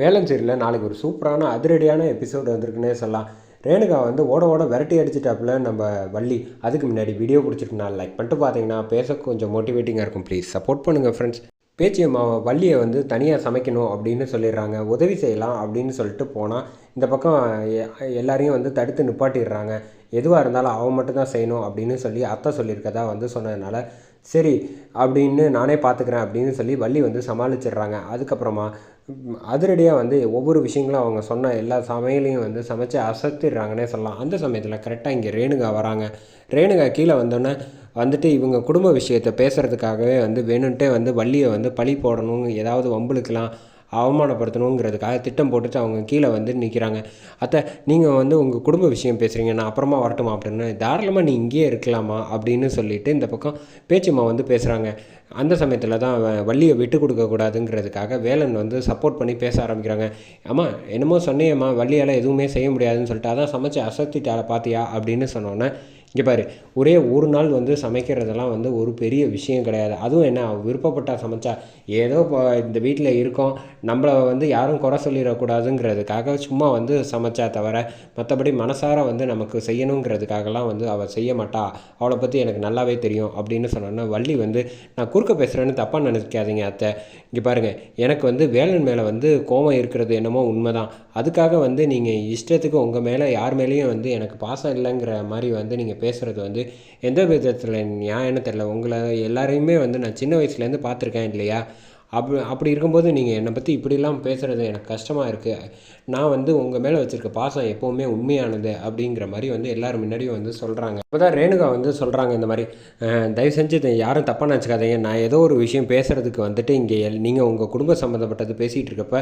வேலம் நாளைக்கு ஒரு சூப்பரான அதிரடியான எபிசோடு வந்திருக்குன்னே சொல்லலாம். ரேணுகா வந்து ஓட ஓட விரட்டி அடிச்சிட்டாப்புல நம்ம வள்ளி. அதுக்கு முன்னாடி வீடியோ பிடிச்சிருக்குனா லைக் பண்ணிட்டு பார்த்தீங்கன்னா பேச கொஞ்சம் மோட்டிவேட்டிங்காக இருக்கும். ப்ளீஸ் சப்போர்ட் பண்ணுங்கள் ஃப்ரெண்ட்ஸ் பேச்சியம்மாவை வள்ளியை வந்து தனியாக சமைக்கணும் அப்படின்னு சொல்லிடுறாங்க. உதவி செய்யலாம் அப்படின்னு சொல்லிட்டு போனால் இந்த பக்கம் எல்லாரையும் வந்து தடுத்து நிப்பாட்டிடுறாங்க. எதுவாக இருந்தாலும் அவன் மட்டும்தான் செய்யணும் அப்படின்னு சொல்லி அத்தை சொல்லியிருக்கதா வந்து சொன்னதுனால சரி அப்படின்னு நானே பார்த்துக்கிறேன் அப்படின்னு சொல்லி வள்ளி வந்து சமாளிச்சிடுறாங்க. அதுக்கப்புறமா அதிரடியாக வந்து ஒவ்வொரு விஷயங்களும் அவங்க சொன்ன எல்லா சமையலையும் வந்து சமைச்சு அசத்திடுறாங்கன்னே சொல்லலாம். அந்த சமயத்தில் கரெக்டாக இங்கே ரேணுகா வராங்க. ரேணுகா கீழே வந்தோன்னே வந்துட்டு இவங்க குடும்ப விஷயத்தை பேசுகிறதுக்காகவே வந்து வேணுன்ட்டே வந்து வள்ளியை வந்து பழி போடணும் ஏதாவது வம்புளுக்கலாம் அவமானப்படுத்தணுங்கிறதுக்காக திட்டம் போட்டுட்டு அவங்க கீழே வந்து நிற்கிறாங்க அத்தை நீங்கள் வந்து உங்கள் குடும்ப விஷயம் பேசுகிறீங்க நான் அப்புறமா வரட்டுமா அப்படின்னு. தாராளமாக நீ இங்கேயே இருக்கலாமா அப்படின்னு சொல்லிட்டு இந்த பக்கம் பேச்சிம்மா வந்து பேசுகிறாங்க அந்த சமயத்தில் தான் வள்ளியை விட்டு கொடுக்கக்கூடாதுங்கிறதுக்காக வேலன் வந்து சப்போர்ட் பண்ணி பேச ஆரம்பிக்கிறாங்க. அம்மா என்னமோ சொன்னேம்மா வள்ளியால் எதுவுமே செய்ய முடியாதுன்னு சொல்லிட்டு அதான் சமைச்சு அசத்திட்டால பார்த்தியா அப்படின்னு சொன்னோன்னே இங்கே பாரு ஒரே ஒரு நாள் வந்து சமைக்கிறதெல்லாம் வந்து ஒரு பெரிய விஷயம் கிடையாது. அதுவும் என்ன விருப்பப்பட்டா சமைச்சா ஏதோ இப்போ இந்த வீட்டில் இருக்கோம் நம்மளை வந்து யாரும் குறை சொல்லிடக்கூடாதுங்கிறதுக்காக சும்மா வந்து சமைச்சா தவிர மற்றபடி மனசார வந்து நமக்கு செய்யணுங்கிறதுக்காகலாம் வந்து அவள் செய்ய மாட்டா. அவளை பற்றி எனக்கு நல்லாவே தெரியும் அப்படின்னு சொன்னோன்னா வள்ளி வந்து நான் குறுக்க பேசுகிறேன்னு தப்பாக நினைக்காதீங்க அத்தை. இங்கே பாருங்கள் எனக்கு வந்து வேலன் மேலே வந்து கோபம் இருக்கிறது என்னமோ உண்மைதான். அதுக்காக வந்து நீங்கள் இஷ்டத்துக்கு உங்கள் மேலே யார் மேலேயும் வந்து எனக்கு பாசம் இல்லைங்கிற மாதிரி வந்து நீங்கள் பேசுகிறது வந்து எந்த விதத்தில் நியாயம்னு தெரில உங்களை எல்லாரையுமே வந்து நான் சின்ன வயசுலேருந்து பார்த்துருக்கேன் இல்லையா? அப்படி அப்படி இருக்கும்போது நீங்கள் என்னை பற்றி இப்படிலாம் பேசுகிறது எனக்கு கஷ்டமாக இருக்குது நான் வந்து உங்கள் மேலே வச்சுருக்க பாசம் எப்போவுமே உண்மையானது அப்படிங்கிற மாதிரி வந்து எல்லாரும் முன்னாடியும் வந்து சொல்கிறாங்க இப்போ தான் ரேணுகா வந்து சொல்கிறாங்க இந்த மாதிரி தயவு செஞ்சு இதை யாரும் தப்பாக நினச்சிக்காதீங்க. நான் ஏதோ ஒரு விஷயம் பேசுகிறதுக்கு வந்துட்டு இங்கே நீங்கள் உங்கள் குடும்ப சம்மந்தப்பட்டது பேசிகிட்டு இருக்கப்ப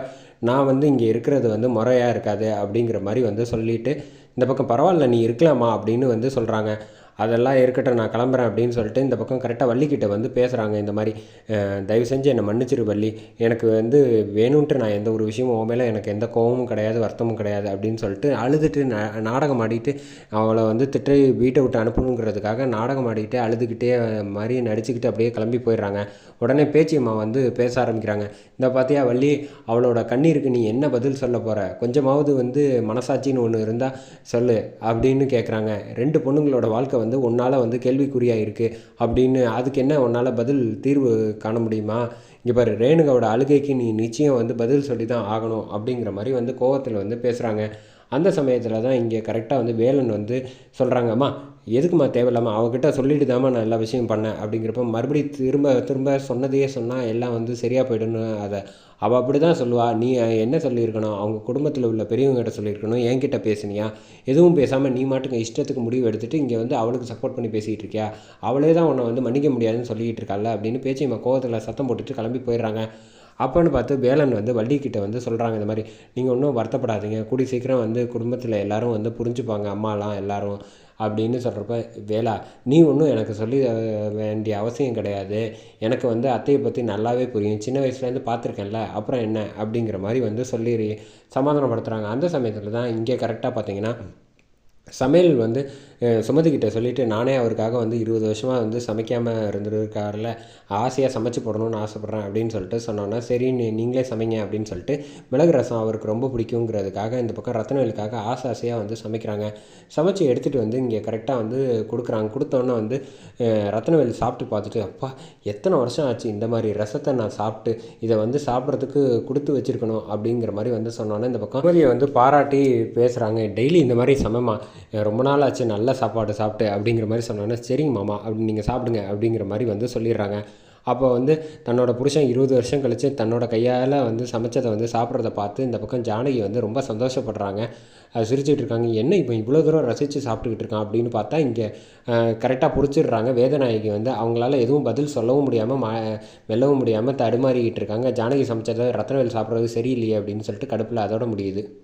நான் வந்து இங்கே இருக்கிறது வந்து முறையாக இருக்காது அப்படிங்கிற மாதிரி வந்து சொல்லிட்டு இந்த பக்கம் பரவாயில்ல நீ இருக்கலாமா அப்படின்னு வந்து சொல்கிறாங்க அதெல்லாம் இருக்கட்டும் நான் கிளம்புறேன் அப்படின்னு சொல்லிட்டு இந்த பக்கம் கரெக்டாக வள்ளிக்கிட்ட வந்து பேசுகிறாங்க இந்த மாதிரி தயவு செஞ்சு என்னை மன்னிச்சிரு வள்ளி. எனக்கு வந்து வேணும்ன்ட்டு நான் எந்த ஒரு விஷயமும் உன் மேலே எனக்கு எந்த கோபமும் கிடையாது வருத்தமும் கிடையாது அப்படின்னு சொல்லிட்டு அழுதுட்டு நாடகம் ஆடிட்டு அவளை வந்து திட்டு வீட்டை விட்டு அனுப்பணுங்கிறதுக்காக நாடகம் ஆடிட்டு அழுதுகிட்டே மாதிரி நடிச்சுக்கிட்டு அப்படியே கிளம்பி போயிடுறாங்க. உடனே பேச்சியம்மா வந்து பேச ஆரம்பிக்கிறாங்க. இந்த பார்த்தியா வள்ளி அவளோட கண்ணீருக்கு நீ என்ன பதில் சொல்ல போகிற கொஞ்சமாவது வந்து மனசாட்சின்னு ஒன்று இருந்தால் சொல்லு அப்படின்னு கேட்குறாங்க ரெண்டு பொண்ணுங்களோட வாழ்க்கை வந்து உன்னால் வந்து கேள்விக்குறியாக இருக்குது அப்படின்னு அதுக்கு என்ன உன்னால் பதில் தீர்வு காண முடியுமா? இங்கே பாரு ரேணுகாவோட அழுகைக்கு நீ நிச்சயம் வந்து பதில் சொல்லி தான் ஆகணும் அப்படிங்கிற மாதிரி வந்து கோவத்தில் வந்து பேசுகிறாங்க அந்த சமயத்தில் தான் இங்கே கரெக்டாக வந்து வேலன் வந்து சொல்கிறாங்கம்மா எதுக்குமா தேவையில்லாமல் அவகிட்ட சொல்லிட்டு தாம்மா நான் எல்லா விஷயம் பண்ணேன்? அப்படிங்கிறப்ப மறுபடியும் திரும்ப திரும்ப சொன்னதையே சொன்னால் எல்லாம் வந்து சரியாக போய்டும்னு அதை அவள் அப்படி தான் சொல்லுவா. நீ என்ன சொல்லியிருக்கணும்? அவங்க குடும்பத்தில் உள்ள பெரியவங்ககிட்ட சொல்லியிருக்கணும். என்கிட்ட பேசுனியா? எதுவும் பேசாமல் நீ மாட்டுக்கு இஷ்டத்துக்கு முடிவு எடுத்துகிட்டு இங்கே வந்து அவளுக்கு சப்போர்ட் பண்ணி பேசிகிட்டு இருக்கியா அவளே தான் உன்னை வந்து மன்னிக்க முடியாதுன்னு சொல்லிக்கிட்டு இருக்காள் அப்படின்னு பேச்சியம்மா கோவத்தில் சத்தம் போட்டுட்டு கிளம்பி போயிடுறாங்க. அப்போன்னு பார்த்து வேலன் வந்து வள்ளிக்கிட்ட வந்து சொல்கிறாங்க இந்த மாதிரி நீங்கள் ஒன்றும் வருத்தப்படாதீங்க. கூடி சீக்கிரம் வந்து குடும்பத்தில் எல்லோரும் வந்து புரிஞ்சுப்பாங்க அம்மாலாம் எல்லோரும் அப்படின்னு சொல்கிறப்ப வேலா நீ ஒன்றும் எனக்கு சொல்லி வேண்டிய அவசியம் கிடையாது. எனக்கு வந்து அத்தையை பற்றி நல்லாவே புரியும். சின்ன வயசுலேருந்து பார்த்துருக்கேன்ல அப்புறம் என்ன? அப்படிங்கிற மாதிரி வந்து சொல்லி சமாதானப்படுத்துகிறாங்க அந்த சமயத்தில் தான் இங்கே கரெக்டாக பார்த்தீங்கன்னா சமையல் வந்து சுமதிக்கிட்ட சொல்லிவிட்டு நானே அவருக்காக வந்து இருபது வருஷமாக வந்து சமைக்காமல் இருந்துருக்காருல ஆசையாக சமைச்சு போடணும்னு ஆசைப்பட்றேன் அப்படின்னு சொல்லிட்டு சொன்னோன்னா சரி நீங்களே சமைங்க அப்படின்னு சொல்லிட்டு மிளகு ரசம் அவருக்கு ரொம்ப பிடிக்குங்கிறதுக்காக இந்த பக்கம் ரத்தனவேலுக்காக ஆசை ஆசையாக வந்து சமைக்கிறாங்க. சமைச்சு எடுத்துகிட்டு வந்து இங்கே கரெக்டாக வந்து கொடுக்குறாங்க. கொடுத்தோன்னே வந்து அஹ், ரத்தனவேல் சாப்பிட்டு பார்த்துட்டு அப்பா எத்தனை வருஷம் ஆச்சு இந்த மாதிரி ரசத்தை நான் சாப்பிட்டு இதை வந்து சாப்பிட்றதுக்கு கொடுத்து வச்சிருக்கணும்? அப்படிங்கிற மாதிரி வந்து சொன்னோன்னே இந்த பக்கம் சுமதியை வந்து பாராட்டி பேசுகிறாங்க டெய்லி இந்த மாதிரி சமமாக ரொம்ப நாள் ஆச்சு நல்ல சாப்பாடு சாப்பிட்டு அப்படிங்கிற மாதிரி சொன்னோன்னே சரிங்க மாமா அப்படி நீங்கள் சாப்பிடுங்க அப்படிங்கிற மாதிரி வந்து சொல்லிடுறாங்க. அப்போ வந்து தன்னோட புருஷன் இருபது வருஷம் கழித்து தன்னோட கையால் வந்து சமைச்சதை வந்து சாப்பிட்றத பார்த்து இந்த பக்கம் ஜானகி வந்து ரொம்ப சந்தோஷப்படுறாங்க. சிரிச்சுட்டு இருக்காங்க. என்ன இப்போ இவ்வளோ தூரம் ரசித்து சாப்பிட்டுக்கிட்டு இருக்கான்? அப்படின்னு பார்த்தா இங்கே கரெக்டாக பிடிச்சிடுறாங்க வேதநாயகி வந்து அவங்களால எதுவும் பதில் சொல்லவும் முடியாமல் மா வெல்லவும் முடியாமல் தடுமாறிக்கிட்டு இருக்காங்க. ஜானகி சமைச்சதை ரத்னவேல் சாப்பிட்றது சரியில்லையே அப்படின்னு சொல்லிட்டு கடுப்பில் அதோட முடியுது.